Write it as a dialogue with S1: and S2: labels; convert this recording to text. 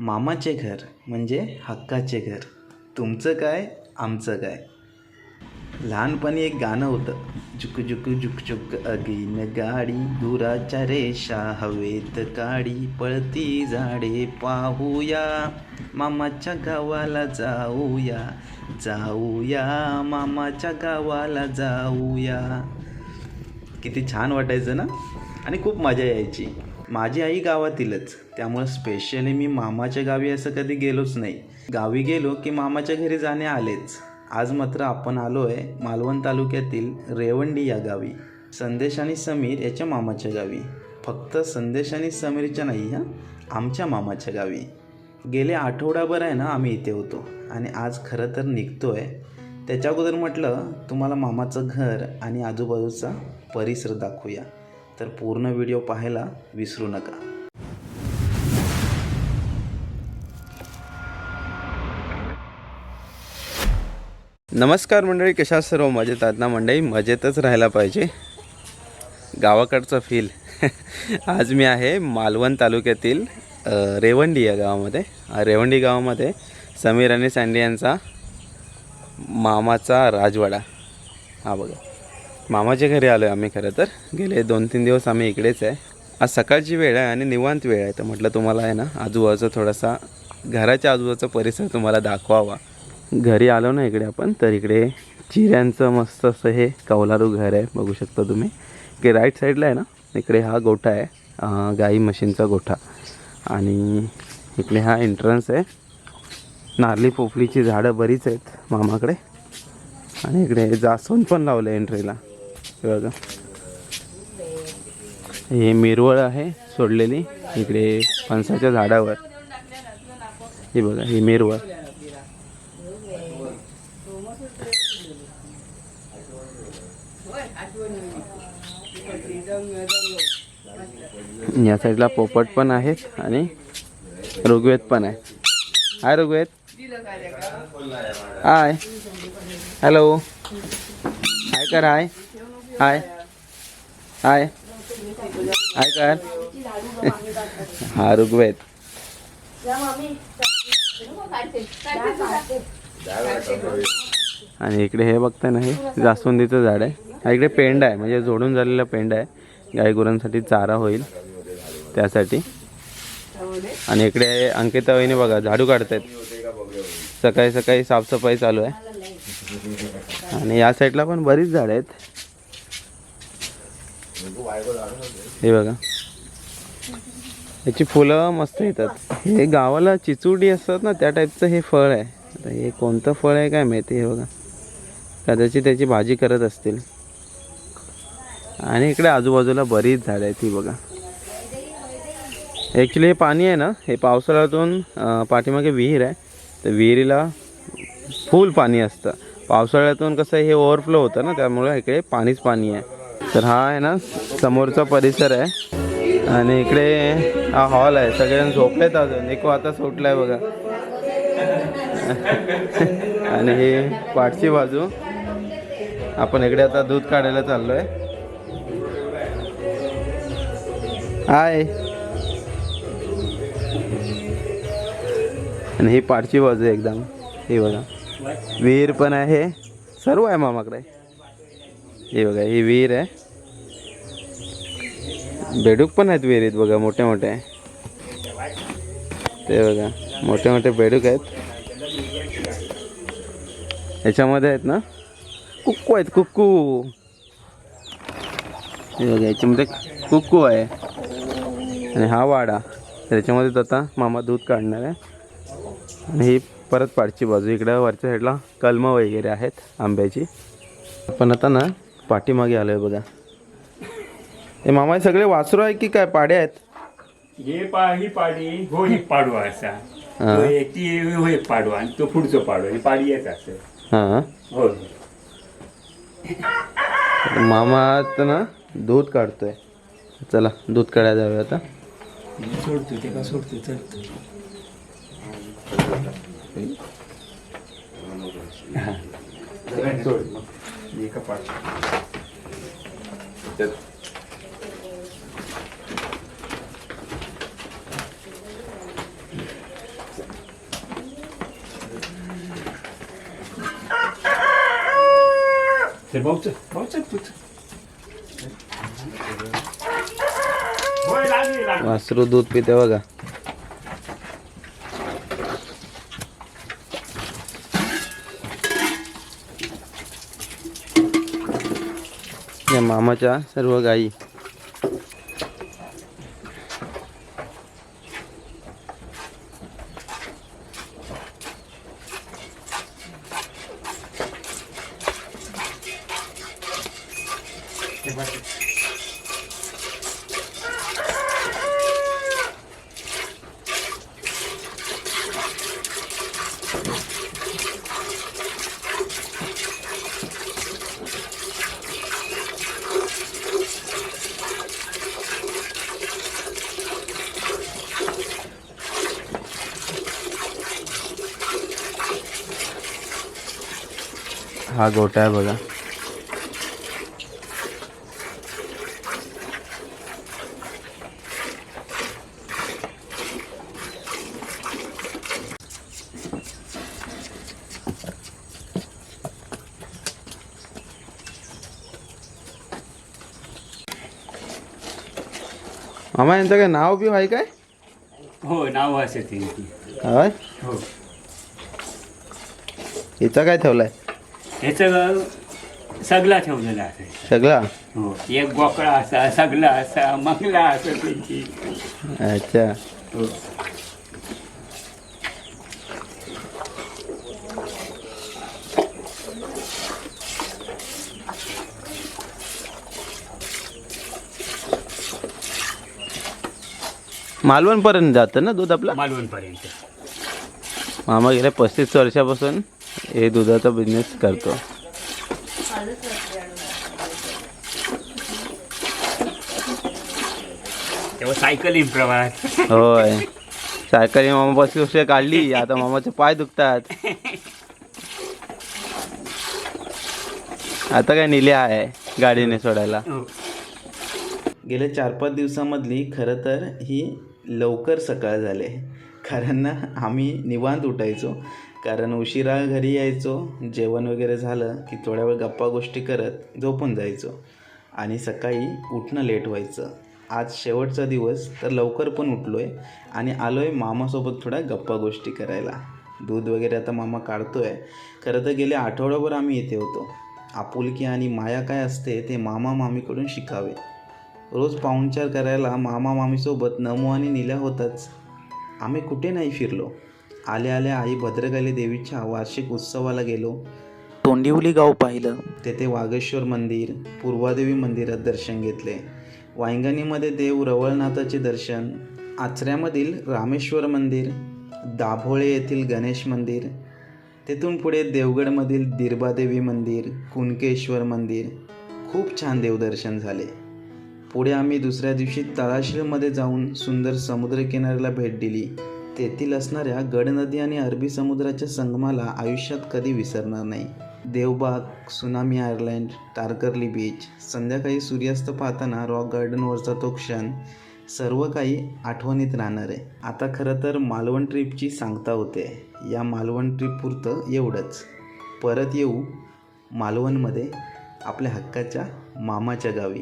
S1: मामाचे घर म्हणजे हक्काचे घर. तुमचं काय आमचं काय? लहानपणी एक गाणं होतं. झुक झुक झुक झुक अगीन गाडी दुराच्या रेषा हवेत काडी पळती झाडे पाहूया. मामाच्या गावाला जाऊया जाऊया. मामाच्या गावाला जाऊया. किती छान वाटायचं ना? आणि खूप मजा यायची. माझी आई गावातीलच. त्यामुळं स्पेशली मी मामाच्या गावी असं कधी गेलोच नाही. गावी गेलो की मामाच्या घरी जाणे आलेच. आज मात्र आपण आलो आहे मालवण तालुक्यातील रेवंडी या गावी. संदेश आणि समीर याच्या मामाच्या गावी. फक्त संदेश आणि समीरच्या नाही हां? आमच्या मामाच्या गावी. गेले आठवडाभर आहे ना आम्ही इथे होतो आणि आज खरं तर निघतो आहे त्याच्या अगोदर म्हटलं तुम्हाला मामाचं घर आणि आजूबाजूचा परिसर दाखवूया. तर पूर्ण व्हिडिओ पाहायला विसरू नका. नमस्कार मंडळी कशा सर्व? मजेत आहात ना मंडळी? मजेतच राहायला पाहिजे. गावाकडचं फील आज मी आहे मालवण तालुक्यातील रेवंडी या गावामध्ये. रेवंडी गावामध्ये समीर आणि सँडी यांचा मामाचा राजवाडा. हा बघा. मामाच्या घरी आलो आहे आम्ही खरं तर. गेले दोन तीन दिवस आम्ही इकडेच आहे. आज सकाळची वेळ आहे आणि निवांत वेळ आहे. तर म्हटलं तुम्हाला आहे ना आजूबाजूचा थोडासा घराच्या आजूबाजूचा परिसर तुम्हाला दाखवावा. घरी आलो ना इकडे आपण तर इकडे चिऱ्यांचं मस्त असं हे कौलारू घर आहे. बघू शकता तुम्ही. की राईट साईडला आहे ना इकडे हा गोठा आहे. गाई म्हशींचा गोठा. आणि इकडे हा एंट्रन्स आहे. नारली पोपलीची झाडं बरीच आहेत मामाकडे. आणि इकडे जास्वंद पण लावलं एंट्रीला हे बघा. हे मिरवळ आहे सोडलेली इकडे फणसाच्या झाडावर. हे बघा हे मिरवळ. या साईडला पोपट पण आहेत आणि ऋग्वेद पण आहे. हाय ऋग्वेद. हाय. हॅलो हाय कर हाय? हाय हाय हाय कर हा ऋग्वेद आणि इकडे हे बघताय ना हे जास्वंदीचं झाड आहे. इकडे पेंड आहे म्हणजे जोडून झालेला पेंड आहे. गायगुरांसाठी चारा होईल त्यासाठी. आणि इकडे अंकिता वहिनी बघा झाडू काढतायत. सकाळी सकाळी साफसफाई चालू आहे. आणि या साईडला पण बरीच झाडं आहेत. हे बघा. याची फुलं मस्त येतात. हे गावाला चिचुडी असतात ना त्या टाईपचं हे फळ आहे. आता हे कोणतं फळ आहे काय माहिती हे बघा. कदाचित त्याची भाजी करत असतील. आणि इकडे आजूबाजूला बरीच झाडं आहेत ही बघा. ॲक्च्युली हे पाणी आहे ना हे पावसाळ्यातून पाठीमागे विहीर आहे. तर विहिरीला फुल पाणी असतं. पावसाळ्यातून कसं हे ओव्हरफ्लो होतं ना त्यामुळे इकडे पाणीच पाणी आहे. तर हा आहे ना समोरचा परिसर आहे. आणि इकडे हा हॉल आहे. सगळेजण झोपलेत अजून. एक आता सुटलाय बघा. आणि ही पाठची बाजू. आपण इकडे आता दूध काढायला चाललोय. हाय. आणि ही पाठची बाजू एकदम. हे बघा. विहीर पण आहे. सर्व आहे मामाकडे. हे बघा ही विहीर आहे. बेडूक पण आहेत विहिरीत बघा मोठे मोठे. ते बघा मोठे मोठे बेडूक आहेत. याच्यामध्ये आहेत ना? कुक्कू आहेत कुक्कू. हे बघा याच्यामध्ये कुक्कू आहे. आणि हा वाडा. त्याच्यामध्ये आता मामा दूध काढणार आहे. आणि ही परत पाठची बाजू. इकडं वरच्या साईडला कलमं वगैरे आहेत आंब्याची. आपण आता ना पाठीमागे आलो आहे बघा. हे मामा हे सगळे वासरू आहे की काय? पाडे आहेत?
S2: हे पा ही पाडी हो एक पाडवा असा.
S1: हा.
S2: तो एक ती हो एक पाडवा. आणि तो पुढचं पाडवा. ही पाडी येत असं.
S1: हां.
S2: हो.
S1: मामा आता ना दूध काढतोय. चला दूध काढायला जाऊया आता.
S2: सोडतो ते का सोडतो तर सोड मग एका भाऊ चल भाऊ चल तू चल.
S1: वासरू दूध पिते बघा या मामाच्या सर्व गायी
S2: हे
S1: हा गोटा आहे बघा. मामा यांचं काय नाव बी आहे काय?
S2: हो नाव असे ते.
S1: होय?
S2: हो.
S1: हिचा काय ठेवलाय?
S2: ह्याचं सगळा ठेवलेला असायचा
S1: सगळा?
S2: हो एक गोकळा असा सगळा असा मंगला असं त्यांची.
S1: अच्छा.
S2: हो.
S1: मालवण पर्यंत जातं ना दूध आपलं?
S2: मालवणपर्यंत.
S1: मामा गेल्या पस्तीस वर्षापासून हे दुधाचा बिझनेस करतो.
S2: तेव्हा सायकलिंग प्रवास.
S1: होय. सायकली मामा पस्तीस वर्ष काढली आता मामाचे पाय दुखतात. आता काय निले आहे गाडीने सोडायला.
S2: हो.
S1: गेल्या चार पाच दिवसामधली खरं तर ही लवकर सकाळ झाले. कारण ना आम्ही निवांत उठायचो. कारण उशिरा घरी यायचो. जेवण वगैरे झालं की थोड्या वेळ गप्पा गोष्टी करत झोपून जायचो. आणि सकाळी उठणं लेट व्हायचं. आज शेवटचा दिवस तर लवकर पण उठलो आहे आणि आलो आहे मामासोबत थोड्या गप्पा गोष्टी करायला. दूध वगैरे आता मामा काढतो आहे खरं तर गेले आठवड्याभर आम्ही इथे होतो. आपुलकी आणि माया काय असते ते मामा मामीकडून शिकावे. रोज पाहुणचार करायला मामा मामीसोबत नमो आणि निल्या होताच. आम्ही कुठे नाही फिरलो. आल्या आल्या आई भद्रकाली देवीच्या वार्षिक उत्सवाला गेलो. तोंडिवली गाव पाहिलं. तेथे वागेश्वर मंदिर पूर्वादेवी मंदिरात दर्शन घेतले. वांगणीमध्ये देव रवळनाथाचे दर्शन आचऱ्यामधील रामेश्वर मंदिर दाभोळे येथील गणेश मंदिर तेथून पुढे देवगडमधील दिरबादेवी मंदिर कुणकेश्वर मंदिर खूप छान देवदर्शन झाले. पुढे आम्ही दुसऱ्या दिवशी तळाशीलमध्ये जाऊन सुंदर समुद्रकिनाऱ्याला भेट दिली. तेथील असणाऱ्या गड नदी आणि अरबी समुद्राच्या संगमाला आयुष्यात कधी विसरणार नाही. Devbag tsunami island Tarkarli beach संध्याकाळी सूर्यास्त पाहताना रॉक गार्डनवरचा तो क्षण सर्व काही आठवणीत राहणार आहे. आता खरं तर मालवण ट्रीपची सांगता होते. या मालवण ट्रीपपुरतं एवढंच. परत येऊ मालवणमध्ये आपल्या हक्काच्या मामाच्या गावी.